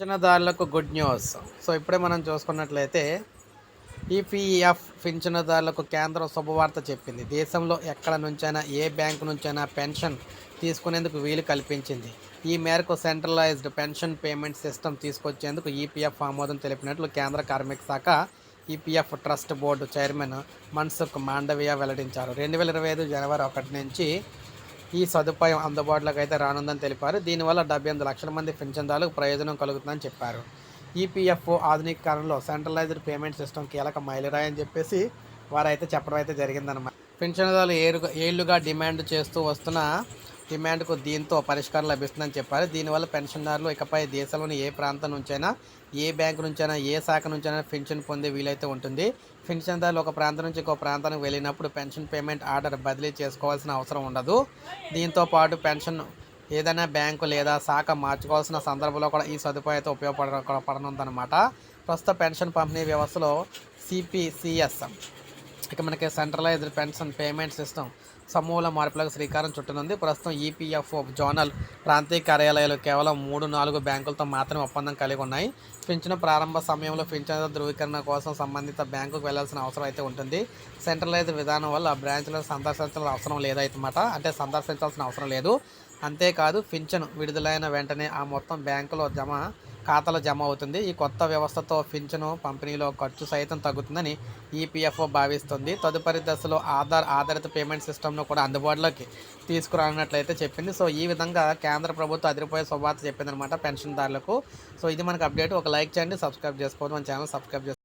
పింఛనదారులకు good news so ఇప్పుడే మనం చూసుకున్నట్లయితే ఈపీఎఫ్ పింఛనదారులకు కేంద్రం శుభవార్త చెప్పింది. దేశంలో ఎక్కడ నుంచైనా ఏ బ్యాంకు నుంచైనా పెన్షన్ తీసుకునేందుకు వీలు కల్పించింది. ఈ మేరకు సెంట్రలైజ్డ్ పెన్షన్ పేమెంట్ సిస్టమ్ తీసుకొచ్చేందుకు ఈపీఎఫ్ ఆమోదం తెలిపినట్లు కేంద్ర కార్మిక శాఖ EPF trust board chairman Mansukh Mandaviya వెల్లడించారు. రెండు వేల ఇరవై ఐదు జనవరి ఒకటి నుంచి ఈ సదుపాయం అందుబాటులోకి అయితే రానుందని తెలిపారు. దీనివల్ల డెబ్బై ఎనిమిది లక్షల మంది పింఛన్దారులకు ప్రయోజనం కలుగుతుందని చెప్పారు. ఈపీఎఫ్ఓ ఆధునీకరణలో సెంట్రలైజ్డ్ పేమెంట్ సిస్టమ్ కీలక మైలురాయి అని చెప్పేసి వారైతే చెప్పడం అయితే జరిగిందనమాట పింఛన్దారులు ఏరుగా ఏళ్ళుగా డిమాండ్ చేస్తూ వస్తున్న డిమాండ్కు దీంతో పరిష్కారం లభిస్తుందని చెప్పారు. దీనివల్ల పెన్షన్దారులు ఇకపై దేశంలోని ఏ ప్రాంతం నుంచైనా ఏ బ్యాంకు నుంచైనా ఏ శాఖ నుంచైనా పెన్షన్ పొందే వీలైతే ఉంటుంది. పెన్షన్దారులు ఒక ప్రాంతం నుంచి ఇంకో ప్రాంతానికి వెళ్ళినప్పుడు పెన్షన్ పేమెంట్ ఆర్డర్ బదిలీ చేసుకోవాల్సిన అవసరం ఉండదు. దీంతో పాటు పెన్షన్ ఏదైనా బ్యాంకు లేదా శాఖ మార్చుకోవాల్సిన సందర్భంలో కూడా ఈ సదుపాయం అయితే ఉపయోగపడ పడనుందన్నమాట. ప్రస్తుత పెన్షన్ పంపిణీ వ్యవస్థలో సిపిసిఎస్ ఇక మనకి సెంట్రలైజ్డ్ పెన్షన్ పేమెంట్ సిస్టమ్ సమూల మార్పులకు శ్రీకారం చుట్టనుంది. ప్రస్తుతం ఈపీఎఫ్ఓ జోనల్ ప్రాంతీయ కార్యాలయాలు కేవలం మూడు నాలుగు బ్యాంకులతో మాత్రమే ఒప్పందం కలిగి ఉన్నాయి. పింఛను ప్రారంభ సమయంలో పింఛను ధృవీకరణ కోసం సంబంధిత బ్యాంకుకు వెళ్ళాల్సిన అవసరం అయితే ఉంటుంది. సెంట్రలైజ్డ్ విధానం వల్ల బ్రాంచ్లను సందర్శించాల్సిన అవసరం లేదన్నమాట. అంటే సందర్శించాల్సిన అవసరం లేదు. అంతేకాదు పింఛను విడుదలైన వెంటనే ఆ మొత్తం బ్యాంకులో జమ ఖాతాలో జమ అవుతుంది. ఈ కొత్త వ్యవస్థతో పింఛను పంపిణీలో ఖర్చు సైతం తగ్గుతుందని ఈపీఎఫ్ఓ భావిస్తుంది. తదుపరి దశలో ఆధార్ ఆధారిత పేమెంట్ సిస్టమ్ను కూడా అందుబాటులోకి తీసుకురానున్నట్లయితే చెప్పింది. సో ఈ విధంగా కేంద్ర ప్రభుత్వం అదిరిపోయే శుభార్త చెప్పిందనమాట పెన్షన్దారులకు. సో ఇది మనకు అప్డేట్. ఒక లైక్ చేయండి సబ్స్క్రైబ్ చేసుకోవద్దు. మన ఛానల్ సబ్స్క్రైబ్ చేసుకోండి